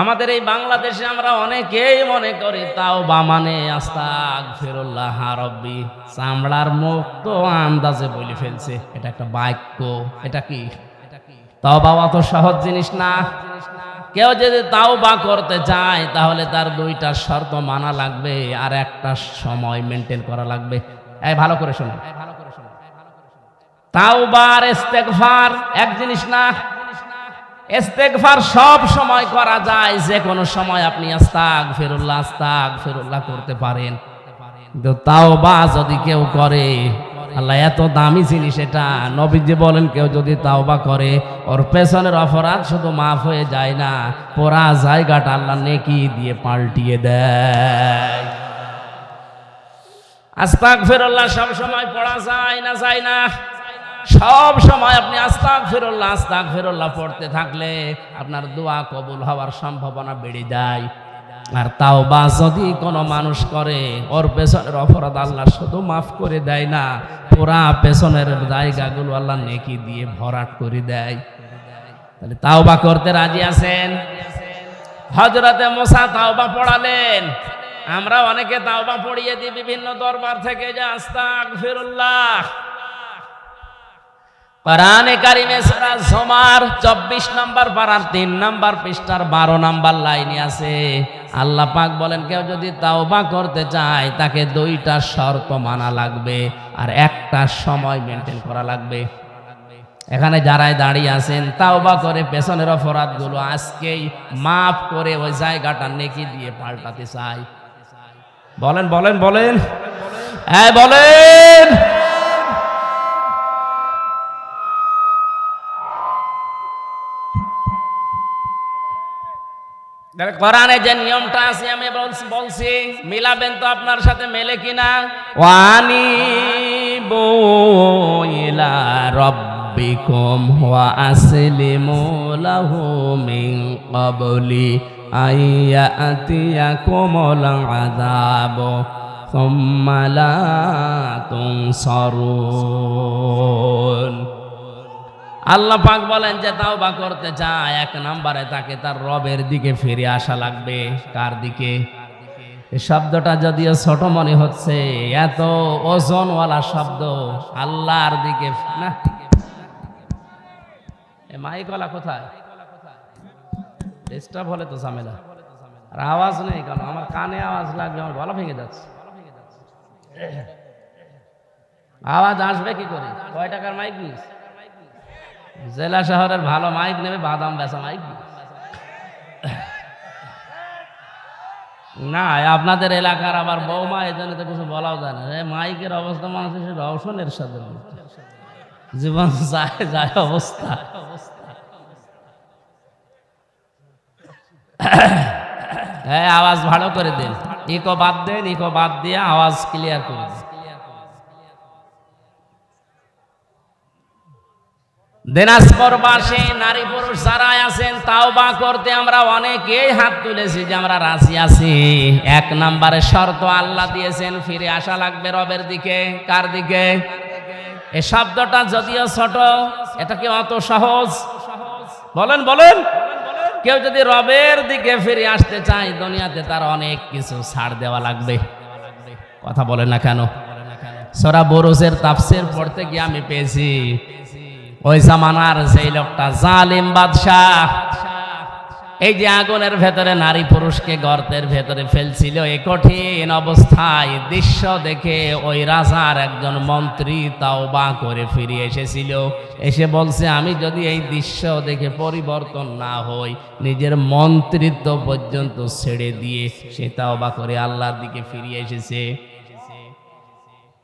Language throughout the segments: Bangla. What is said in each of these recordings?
আমাদের এই বাংলাদেশে আমরা অনেকেই মনে করি, তাও বা মানে আস্তাক ফিরুল্লাহ রব্বি। চামড়ার মুখ তো আন্দাজে বলে ফেলছে, এটা একটা বাক্য, এটা কি? তাও বাবা তো সহজ জিনিস না। কেউ যদি তাও বা করতে চায়, তাহলে তার দুইটা শর্ত মানা লাগবে আর একটা সময় মেনটেন করা লাগবে। এই ভালো করে শোনো। তাও বা এক জিনিস না ইস্তেগফার সব সময় করা যায়, যে কোনো সময় আপনি আস্তাক ফিরুল্লাহ আস্তাক ফিরুল্লাহ করতে পারেন। তাও বা যদি কেউ করে, আল্লাহ এত দামি জিনিস এটা। নবীজি বলেন, কেউ যদি তাওবা করে, ওর পেছনের অপরাধ শুধু মাফ হয়ে যায় না, পোড়া জায়গাটা আল্লাহ নেকি দিয়ে পাল্টিয়ে দেয়। আস্তাক ফিরুল্লাহ সব সময় পড়া যায় না যায় না। সব সময় আপনি আস্তাক ফিরুল্লাহ আস্তাক ফিরুল্লাহ পড়তে থাকলে আপনার দোয়া কবুল হওয়ার সম্ভাবনা বেড়ে যায়। আর তাও বা যদি কোনো মানুষ করে, ওর পেছনের অপরাধ আল্লাহ শুধু মাফ করে দেয় না, পুরা পেছনের জায়গাগুলো আল্লাহ নেকি দিয়ে ভরাট করে দেয়। তাহলে তাও বা করতে রাজি আছেন? হজরতে মোসা তাওবা পড়ালেন। আমরা অনেকে তাওবা পড়িয়ে দিই বিভিন্ন দরবার থেকে যে আস্তাক ফিরুল্লাহ কোরআনে কারিমে সূরা জুমার 24 নম্বর পারার 3 নম্বর পৃষ্ঠার 12 নম্বর লাইনে আছে। আল্লাহ পাক বলেন, কেউ যদি তাওবা করতে চায়, তাকে দুইটা শর্ত মানা লাগবে আর একটা সময় মেনটেন করা লাগবে। এখানে যারাই দাঁড়িয়ে আছেন, তাওবা করে পেছনের অপরাধগুলো আজকেই মাফ করে ওই জায়গাটা নেকি দিয়ে পাল্টাতে চাই বলেন বলেন বলেন। হ্যাঁ বলেন। তাহলে কোরআনে যে নিয়মটা আছে, আমি বলছি মিলাবেন তো আপনার সাথে মেলে কিনা? ওয়ানি বইলা রব্বিকুম ওয়া আসলিমু লাহু মিন ক্বাবলি আইয়াতিয়াকুমুল আযাব, সুম্মা লা তুনসারুন। আল্লাহ পাক বলেন যে তাও বা করতে চায়। এক নম্বরে তাকে তার রবের দিকে ফিরে আসা লাগবে। কার দিকে? শব্দটা যদিও ছোট মনে হচ্ছে, এত ওজনওয়ালা শব্দ আল্লাহর দিকে না। এ মাইকওয়ালা কোথায়? ডিস্টার্ব হলে তো ঝামেলা। আর আওয়াজ নেই কেন? আমার কানে আওয়াজ লাগবে আমার গলা ভেঙে যাচ্ছে। আওয়াজ আসবে কি করে? কয় টাকার মাইক নিস? জেলা শহরের ভালো মাইক নেবে, বাদাম বেচা মাইক না আপনাদের এলাকার আবার বৌমা, এই জন্য তো কিছু বলাও যায় না। মাইকের অবস্থা মানুষের রওশনের সাথে জীবন যায় যায় অবস্থা। হ্যাঁ আওয়াজ ভালো করে দিন। ইকো বাদ দেন, ইকো বাদ দিয়ে আওয়াজ ক্লিয়ার করে দিন। দিনাজপুরবাসী নারী পুরুষ যারা আছেন, তাও বা করতে আমরা অনেকেই হাত তুলেছি যে আমরা রাজি আছি। এক নম্বরে শর্ত আল্লাহ দিয়েছেন, ফিরে আসা লাগবে রবের দিকে। কার দিকে? এ শব্দটা যদিও ছোট, এটা কি অত সহজ? বলেন বলেন। কেউ যদি রবের দিকে ফিরে আসতে চায়, দুনিয়াতে তার অনেক কিছু ছাড় দেওয়া লাগবে। কথা বলেন না কেন? সরা বরুজের তাফসির পড়তে গিয়ে আমি পেয়েছি। ওই জামানার সেই লোকটা, জালিম বাদশাহ। এই যে আগুনের ভেতরে নারী পুরুষকে গর্তের ভেতরে ফেলছিল এই কঠিন অবস্থায় দৃশ্য দেখে ওই রাজার একজন মন্ত্রী তাও বা করে ফিরে এসেছিল। এসে বলছে, আমি যদি এই দৃশ্য দেখে পরিবর্তন না হই, নিজের মন্ত্রিত্ব পর্যন্ত ছেড়ে দিয়ে সে তাও বা করে আল্লাহর দিকে ফিরিয়ে এসেছে।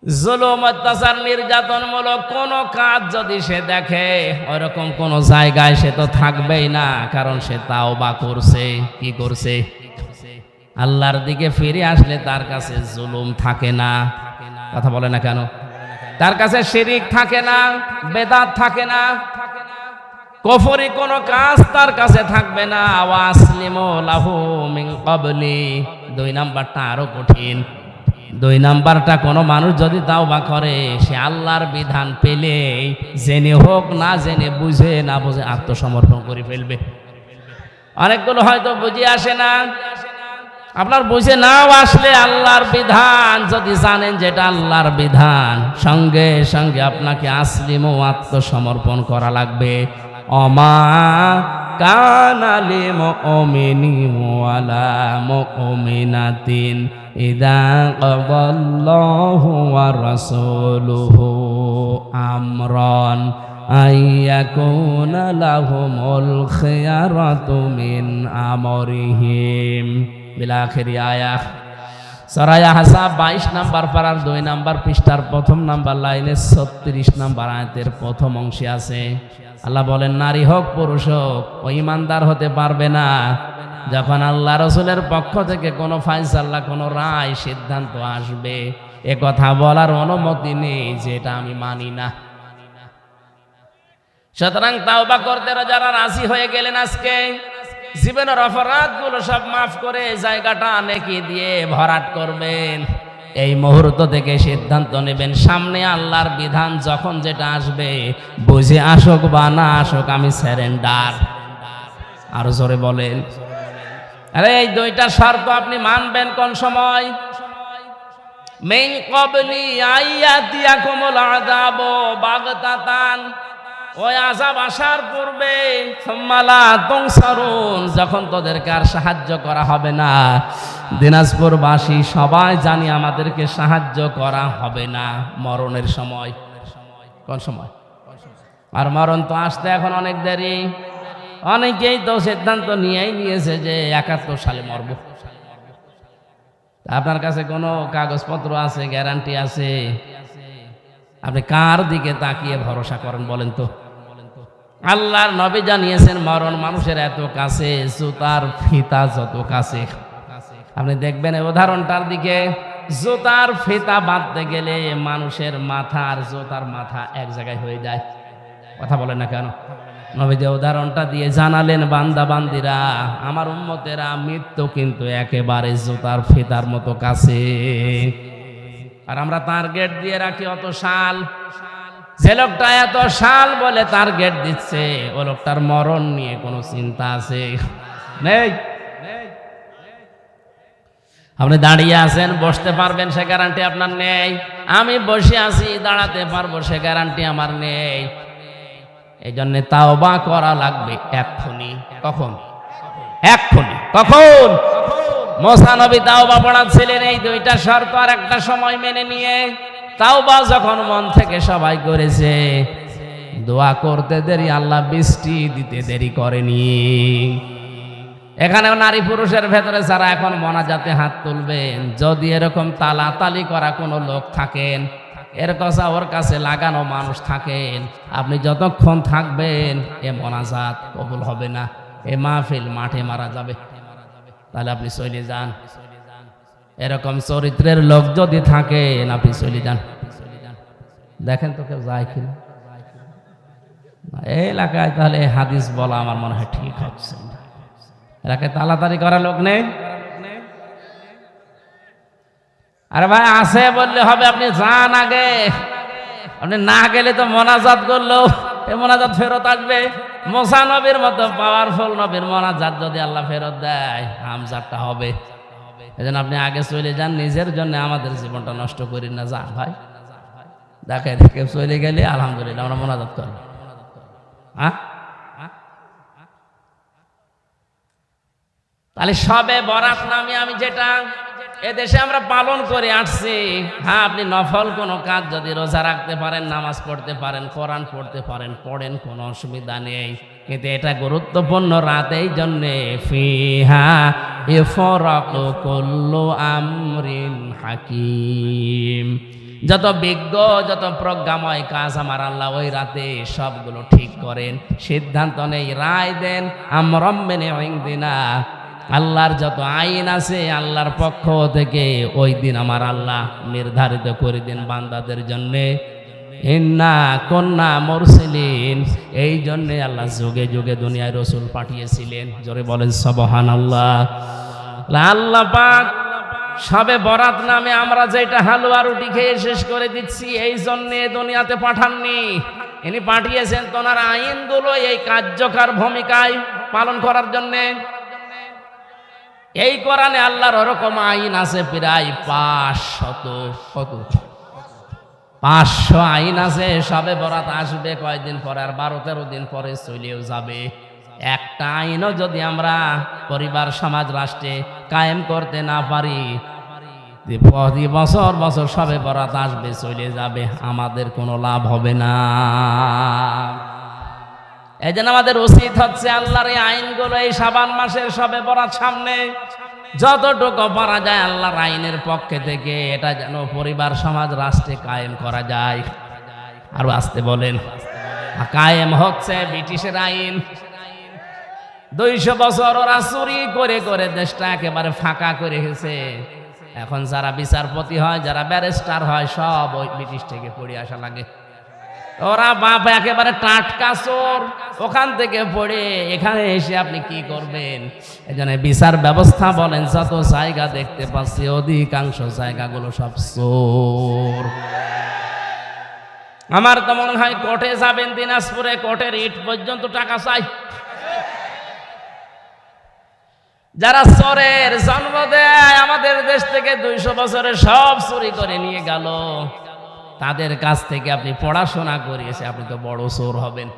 জুলুম, অত্যাচার নির্যাতনমূলক কোন কাজ যদি সে দেখে, ওরকম কোন জায়গায় সে তো থাকবেই না, কারণ সে তাও বা করছে। কি করছে? আল্লাহর দিকে ফিরে আসলে তার কাছে জুলুম থাকে না। কথা বলে না কেন? তার কাছে শিরিক থাকে না, বেদাত থাকে না। কফরি কোন কাজ তার কাছে থাকবে না। ওয়াসলিমু লাহু মিন ক্বাবলি। দুই নাম্বারটা আরও কঠিন। দুই নাম্বারটা, কোনো মানুষ যদি তাও বা করে, সে আল্লাহর বিধান পেলেই জেনে হোক না জেনে বুঝে না বুঝে আত্মসমর্পণ করে ফেলবে। অনেকগুলো হয়তো বুঝে আসে না। আপনার বুঝে নাও আসলে আল্লাহর বিধান, যদি জানেন যেটা আল্লাহর বিধান, সঙ্গে সঙ্গে আপনাকে আসলিম ও আত্মসমর্পণ করা লাগবে। অমা কানালি মুমিনি ওয়ালা মুমিনাতিন ইদা ক্বাদাল্লাহু ওয়া রাসূলুহু আমরান আইয়াকুনা লাহুমুল খিয়ারাতু মিন আমরিহিম বিলাখির আয়াত সরায়া হাসা বাইশ নাম্বার পাড়ার দুই নাম্বার পৃষ্ঠার প্রথম নাম্বার লাইনে ছত্রিশ নাম্বার আয়াতের প্রথম অংশে আছে আল্লাহ বলেন, নারী হোক, পুরুষ হোক, ও ইমানদার হতে পারবে না। যখন আল্লাহ রসুলের পক্ষ থেকে কোনো ফাইসাল্লাহ কোনো রায়, সিদ্ধান্ত আসবে, এ কথা বলার অনুমতি নেই, যেটা আমি মানি না। সুতরাং তাওবা করতে যারা রাজি হয়ে গেলেন আজকে, জীবনের অপরাধগুলো সব মাফ করে জায়গাটা নেকি দিয়ে ভরাট করবেন। এই মুহূর্ত থেকে সিদ্ধান্ত নেবেন, সামনে আল্লাহর বিধান যখন যেটা আসবে, বুঝে আসুক বা না আসুক, আমি স্যারেন্ডার আরও জোরে বলেন। আরে, এই দুইটা শর্ত আপনি মানবেন কোন সময়? মেইন ওই আজাব আসার পূর্বে যখন তোদেরকে আর সাহায্য করা হবে না, দিনাজপুরবাসী সবাই জানি আমাদেরকে সাহায্য করা হবে না মরণের সময়। কোন সময়? আর মরণ তো আসতে এখন অনেক দেরি। অনেকেই তো সিদ্ধান্ত নিয়েই নিয়েছে যে একাত্তর সালে মরব। আপনার কাছে কোনো কাগজপত্র আছে, গ্যারান্টি আছে? আপনি কার দিকে তাকিয়ে ভরসা করেন বলেন তো? আল্লাহর নবী জানিয়েছেন, মরণ মানুষের এত কাছে, জুতার ফিতা যত কাছে। আপনি দেখবেন উদাহরণটার দিকে, জুতার ফিতা বাঁধতে গেলে মানুষের মাথা আর জুতার মাথা এক জায়গায় হয়ে যায়। কথা বলেন না কেন? নবী যে উদাহরণটা দিয়ে জানালেন, বান্দা, বান্দিরা, আমার উম্মতেরা মৃত্যু কিন্তু একেবারে জুতার ফিতার মতো কাছে। আর আমরা তার গেট দিয়ে রাখি, অত শাল। যে লোকটা এত শাল বলে তার গেট দিচ্ছে, ও লোকটার মরণ নিয়ে কোনো চিন্তা আছে? নেই। আপনি দাঁড়িয়ে আছেন, বসতে পারবেন, সে গ্যারান্টি আপনার নেই। আমি বসে আছি, দাঁড়াতে পারব, সে গ্যারান্টি আমার নেই। এই জন্য তাও বা করা লাগবে এক্ষুনি। কখন? এক্ষুনি। কখন? মোসানবী তাও বা পড়াচ্ছিলেন এই দুইটা শর্ত আর একটা সময় মেনে নিয়ে। তাও বা যখন মন থেকে সবাই করেছে, দোয়া করতে দেরি, আল্লাহ বৃষ্টি দিতে দেরি করেনি। এখানেও নারী পুরুষের ভেতরে যারা এখন মনাজাতে হাত তুলবেন, যদি এরকম তালাতালি করা কোনো লোক থাকেন এর কথা ওর কাছে লাগানো মানুষ থাকেন। আপনি যতক্ষণ থাকবেন, এ মনাজাত কবুল হবে না। এ মাহফিল মাঠে মারা যাবে। তাহলে আপনি চলে যান। এরকম চরিত্রের লোক যদি থাকেন, আপনি চলে যান। দেখেন তো কেউ যায় কিনা? এই এলাকায় তাহলে হাদিস বলা আমার মনে হয় ঠিক হচ্ছে এলাকায় তাড়াতাড়ি করা লোক নেই? আরে ভাই, আছে বললে হবে, আপনি যান আগে। আপনি না গেলে তো মোনাজাত করল। এ মোনাজাত ফেরত আসবে। মোসা নবীর মতো পাওয়ারফুল নবীর মোনাজাত যদি আল্লাহ ফেরত দেয় হামজাতটা হবে। এই আপনি আগে চলে যান, নিজের জন্য আমাদের জীবনটা নষ্ট করি না, যান ভাই। দেখে দেখে চলে গেলে আলহামদুলিল্লাহ আমরা মোনাজাত করব। হ্যাঁ? তাহলে সবে বরাত নামে আমি যেটা এদেশে আমরা পালন করে আসছি। হ্যাঁ আপনি নফল কোনো কাজ যদি রোজা রাখতে পারেন, নামাজ পড়তে পারেন, কোরআন পড়তে পারেন, পড়েন, কোনো অসুবিধা নেই। কিন্তু এটা গুরুত্বপূর্ণ রাত এই জন্যে। ফিহা ইফরাক কুল্লু আমরিন হাকিম। যত বিজ্ঞ, যত প্রজ্ঞাময় কাজ আমার আল্লাহ ওই রাতে সবগুলো ঠিক করেন। সিদ্ধান্ত নেই, রায় দেন আমরম্মেনে দিনা। আল্লাহর যত আইন আছে, আল্লাহর পক্ষ থেকে ওই দিন আমার আল্লাহ নির্ধারিত করে দিন বান্দাদের জন্যে। ইন্না কন্যা মরসিলিন। এই জন্যে আল্লাহ যুগে যুগে দুনিয়ায় রসুল পাঠিয়েছিলেন। জোরে বলেন সবহান আল্লাহ আল্লাহ পাক সবে বরাত নামে আমরা যেটা হালুয়া রুটি খেয়ে শেষ করে দিচ্ছি, এই জন্যে দুনিয়াতে পাঠাননি। ইনি পাঠিয়েছেন তোনার আইনগুলো, এই কার্যকর ভূমিকায় পালন করার জন্যে। এই কোরআনে আল্লাহর ওরকম আইন আছে প্রায় পাঁচশত, কত? পাঁচশো আইন আছে, সবে বরাত আসবে কয়েকদিন পরে আর বারো তেরো দিন পরে চলেও যাবে। একটা আইনও যদি আমরা পরিবার, সমাজ, রাষ্ট্রে কায়েম করতে না পারি প্রতি বছর বছর সবে বরাত আসবে, চলে যাবে, আমাদের কোনো লাভ হবে না। এই জন্য আমাদের উচিত হচ্ছে আল্লাহর এই আইনগুলো, এই সাবান মাসের সবে বরাত সামনে। যতটুকু পারা যায় আল্লাহর আইনের পক্ষে থেকে এটা যেন পরিবার সমাজ রাষ্ট্রে কায়েম করা যায়। আরও আসতে বলেন কায়েম হচ্ছে ব্রিটিশের আইন। দুইশো বছর ওরা চুরি করে করে দেশটা একেবারে ফাঁকা করে গেছে এখন যারা বিচারপতি হয়, যারা ব্যারিস্টার হয়, সব ওই ব্রিটিশ থেকে পড়ে আসা লাগে। ওরা বাপ একেবারে টাটকা চোর। ওখান থেকে পড়ে এখানে এসে আপনি কি করবেন? এখানে বিচার ব্যবস্থা বলেন, যত জায়গা দেখতে পাচ্ছি, অধিকাংশ জায়গাগুলো সব চোর। আমার তো মনে হয় কোর্টে যাবেন, দিনাজপুরে কোর্টের ইট পর্যন্ত টাকা চাই। যারা চোরের জন্ম দেয়, আমাদের দেশ থেকে দুইশো বছরে সব চুরি করে নিয়ে গেল। তাদের কাছ থেকে আপনি পড়াশোনা করিয়েছে আপনি তো বড় সোর হবেন।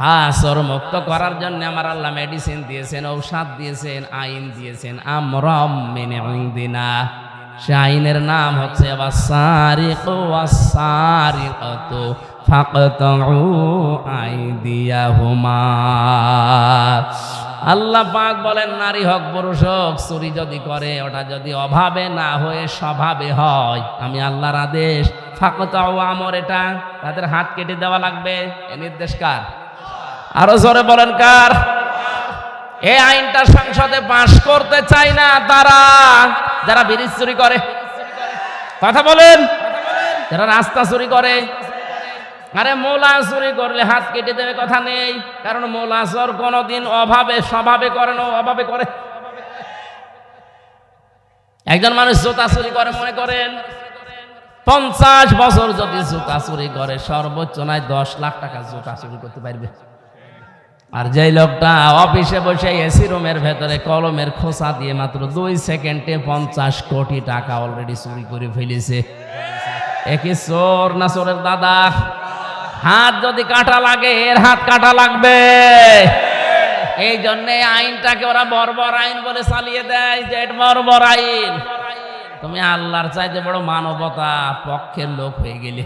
হ্যাঁ চোর মুক্ত করার জন্য আমার আল্লাহ মেডিসিন দিয়েছেন, ঔষধ দিয়েছেন, আইন দিয়েছেন। আমরম মেনে দিনা সে আইনের নাম হচ্ছে ফাকতউ আইদিয়াহুমা। আল্লাহ পাক বলেন, নারী হোক, পুরুষ হোক, চুরি যদি করে, ওটা যদি অভাবে না হয়ে স্বভাবে হয়, আমি আল্লাহর আদেশ। ফাঁকতাও আমর এটা, তাদের হাত কেটে দেওয়া লাগবে। এ নির্দেশ কার? আরও জোরে বলেন, কার? এই আইনটা সংসদে পাশ করতে চাই না তারা। যারা ব্রিজ চুরি করে, কথা বলেন। যারা রাস্তা চুরি করে আরে মোলা চুরি করলে হাত কেটে দেবে কথা নেই। কারণ মোলা চোর কোনোদিন অভাবে, স্বভাবে করে না, অভাবে করে। একজন মানুষ জুতা চুরি করে, মনে করেন? পঞ্চাশ বছর যদি জুতা চুরি করে, সর্বোচ্চ নয়, দশ লাখ টাকা জুতা চুরি করতে পারবে। আর যেই লোকটা অফিসে বসে এসি রুমের ভেতরে কলমের খোসা দিয়ে মাত্র দুই সেকেন্ডে পঞ্চাশ কোটি টাকা অলরেডি চুরি করে ফেলেছে। একই চোর না চোরের দাদা? হাত যদি কাটা লাগে, এর হাত কাটা লাগবে। এই জন্যে আইনটাকে ওরা বর্বর আইন বলে চালিয়ে দেয়, যে বর্বর আইন। তুমি আল্লাহর চাইতে বড় মানবতা, পক্ষের লোক হয়ে গেলে।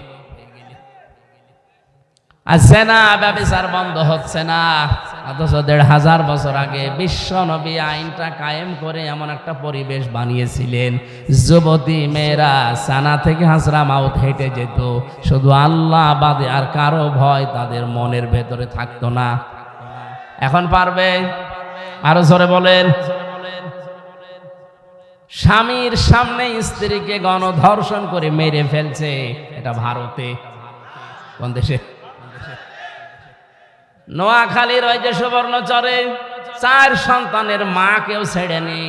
আসছে না, ব্যবসার বন্ধ হচ্ছে না। অথচ দেড় হাজার বছর আগে বিশ্ব নবী আইনটা কায়েম করে এমন একটা পরিবেশ বানিয়েছিলেন। যুবতী মেয়েরা সানা থেকে হাসরা মাউথ হেঁটে যেত। শুধু আল্লাহ বাদে আর কারও ভয় তাদের মনের ভেতরে থাকতো না। এখন পারবে? আরও জোরে বলেন। স্বামীর সামনে স্ত্রীকে গণধর্ষণ করে মেরে ফেলছে। এটা ভারতে। কোন দেশে? নোয়াখালীর ওই যে সুবর্ণচরে চার সন্তানের মা কেউ ছেড়েনি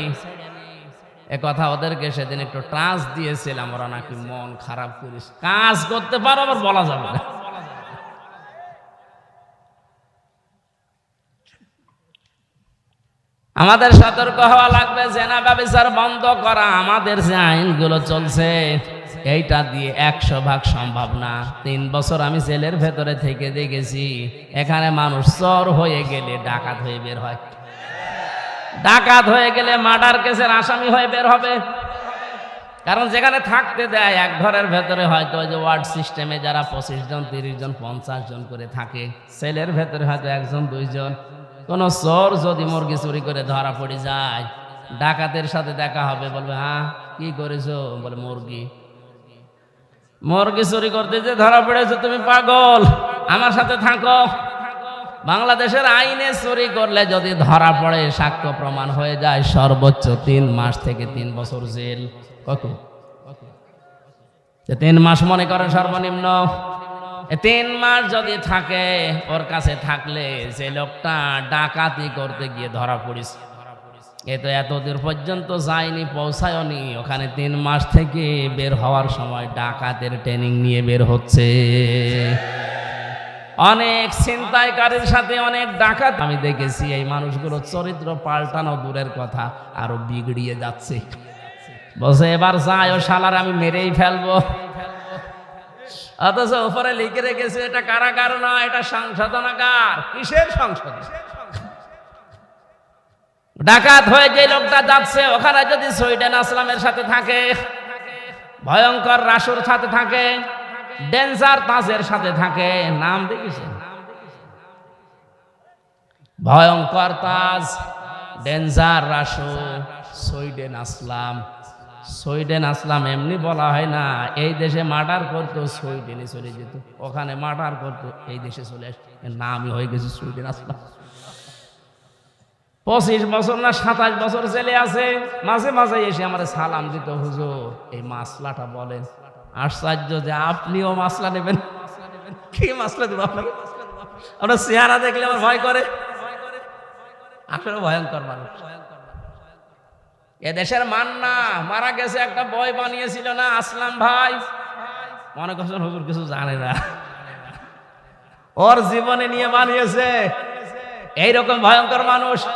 এ কথা ওদেরকে সেদিন একটু ট্রান্স দিয়েছিলাম, ওরা নাকি মন খারাপ করিস। কাজ করতে পারো, আবার বলা যাবে না। আমাদের সতর্ক হওয়া লাগবে, জেনা ব্যবসার বন্ধ করা, আমাদের যে আইনগুলো চলছে এইটা দিয়ে একশো ভাগ সম্ভব না। তিন বছর আমি জেলের ভেতরে থেকে দেখেছি, এখানে মানুষ চর হয়ে গেলে ডাকাত হয়ে বের হয়। ডাকাত হয়ে গেলে মার্ডার কেসের আসামি হয়ে বের হবে। কারণ যেখানে থাকতে দেয়, এক ঘরের ভেতরে হয়তো যে ওয়ার্ড সিস্টেমে যারা পঁচিশ জন, তিরিশ জন, পঞ্চাশ জন করে থাকে, সেলের ভেতরে হয়তো একজন দুইজন কোনো চোর যদি মুরগি চুরি করে ধরা পড়ে যায়, ডাকাতের সাথে দেখা হবে, বলবে হ্যাঁ কি করেছ? বলে, মুরগি। মুরগি চুরি করতে যে ধরা পড়েছো, তুমি পাগল। আমার সাথে থাকো। বাংলাদেশের আইনে চুরি করলে যদি ধরা পড়ে, সাক্ষ্য প্রমাণ হয়ে যায়, সর্বোচ্চ তিন মাস থেকে তিন বছর জেল। কত? তিন মাস মনে করেন সর্বনিম্ন। তিন মাস যদি থাকে, ওর কাছে থাকলে যে লোকটা ডাকাতি করতে গিয়ে ধরা পড়িস এ তো এতদূর পর্যন্ত যায়নি, পৌঁছায়নি। ওখানে তিন মাস থেকে বের হওয়ার সময় ডাকাতের ট্রেনিং নিয়ে বের হচ্ছে। অনেক ছিনতাইকারীর সাথে অনেক ডাকাত। আমি দেখেছি এই মানুষগুলো চরিত্র পাল্টানো দূরের কথা, আরও বিগড়িয়ে যাচ্ছে। বসে এবার যায় ও শালার, আমি মেরেই ফেলব। অথচ উপরে লিখে রেখেছে, এটা কারাগার না, এটা সংশোধনাগার। কিসের সংশোধন? ডাকাত হয়ে যে লোকটা যাচ্ছে, ওখানে যদি সুইডেন আসলামের সাথে থাকে, ভয়ঙ্কর রাসুর সাথে থাকে ডেন্সার তাজের সাথে থাকে, নাম দেখেছেন ভয়ঙ্কর Taj danger Rasu Sweden Aslam. Sweden Aslam এমনি বলা হয় না, এই দেশে মার্ডার করতো সুইডেনে চলে যেত। ওখানে মার্ডার করতো, এই দেশে চলে আসতো। নামই হয়ে গেছে সুইডেন আসলাম। পঁচিশ বছর না সাতাশ বছর ছেলে আছে, মাঝে মাঝে এসে আমার সালাম দিত, হুজুর, এই মাসলাটা বলেন, আশ্চর্য যে আপনিও মাসলা নেবেন। কি মাসলা দেবো আপনাকে? আপনার চেহারা দেখলে আমার ভয় করে। আসলে ভয়ঙ্কর মানুষ। এ দেশের মান্না, মারা গেছে একটা বই বানিয়েছিল না, আসলাম ভাই। মনে করছেন হুজুর কিছু জানে না। ওর জীবনে নিয়ে বানিয়েছে। এইরকম ভয়ঙ্কর মানুষ।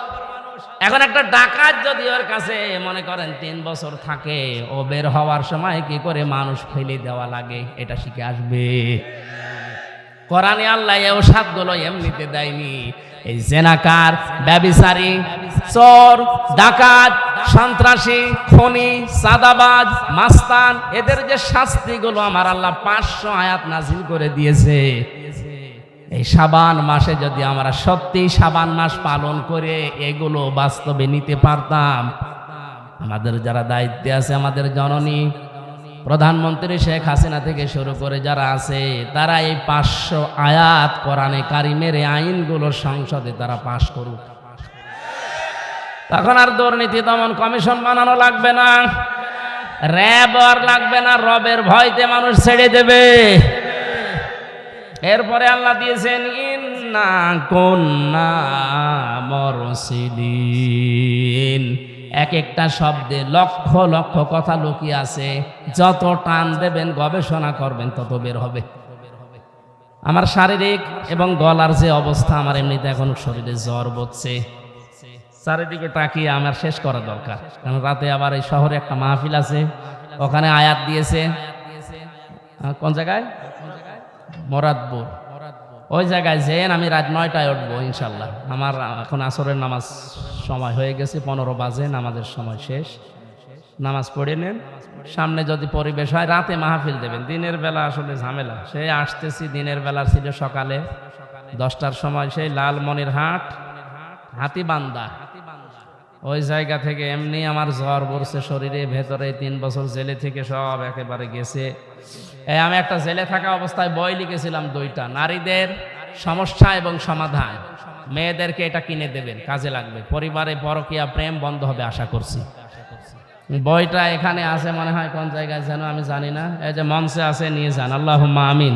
এখন একটা ডাকাত যদি ওর কাছে মনে করেন তিন বছর থাকে, ও বের হওয়ার সময় কি করে মানুষ ফেলে দেওয়া লাগে? এটা শিখে আসবে। কোরআনে আল্লাহ ওষাদগুলো এমনিতে দেয়নি। এই জেনাকার ডাকাত, সন্ত্রাসী, খনি, সাদাবাজ, মাস্তান, এদের যে শাস্তিগুলো আমার আল্লাহ পাঁচশো আয়াত নাজিল করে দিয়েছে। এই সাবান মাসে যদি আমরা সত্যি সাবান মাস পালন করে এগুলো বাস্তবে নিতে পারতাম, আমাদের যারা দায়িত্বে আছে, আমাদের জননী, প্রধানমন্ত্রী শেখ হাসিনা থেকে শুরু করে যারা আছে, তারা এই পাঁচশো আয়াত কোরআনে কারিমের এই আইনগুলো সংসদে তারা পাশ করুক। তখন আর দুর্নীতি দমন কমিশন বানানো লাগবে না। র্যাব আর লাগবে না, রবের ভয়তে মানুষ ছেড়ে দেবে। এরপরে আল্লাহ দিয়েছেন, ইন্না কন্যা মরসিদিন এক একটা শব্দে লক্ষ লক্ষ কথা লুকিয়ে আছে। যত টান দেবেন, গবেষণা করবেন, তত বের হবে। আমার শারীরিক এবং গলার যে অবস্থা, আমার এমনিতে এখন শরীরে জ্বর বচ্ছে। চারিদিকে তাকিয়ে আমার শেষ করা দরকার। কারণ রাতে আবার এই শহরে একটা মাহফিল আছে, ওখানে আয়াত দিয়েছে। কোন জায়গায়? মরাদপুর। ওই জায়গায় যেন আমি রাত নয়টায় উঠবো, ইনশাল্লাহ। আমার এখন আসরের নামাজ সময় হয়ে গেছে, পনেরো বাজে, নামাজের সময় শেষ। নামাজ পড়ে নেন। সামনে যদি পরিবেশ হয়, রাতে মাহফিল দেবেন। দিনের বেলা আসলে ঝামেলা। সে আসতেছি, দিনের বেলা ছিল সকালে। দশটার সময় সেই লালমনির হাট হাতিবান্দা ওই জায়গা থেকে এমনি আমার জ্বর পড়ছে, শরীরে, ভেতরে তিন বছর জেলে থেকে সব একেবারে গেছে। আমি একটা জেলে থাকা অবস্থায় বই লিখেছিলাম দুইটা, নারীদের সমস্যা এবং সমাধান। মেয়েদেরকে এটা কিনে দেবেন, কাজে লাগবে। পরিবারে পরকিয়া প্রেম বন্ধ হবে, আশা করছি। বইটা এখানে আছে, মনে হয় কোন জায়গায় যেন, আমি জানি না। এই যে মঞ্চে আছে, নিয়ে যান। আল্লাহ আমিন।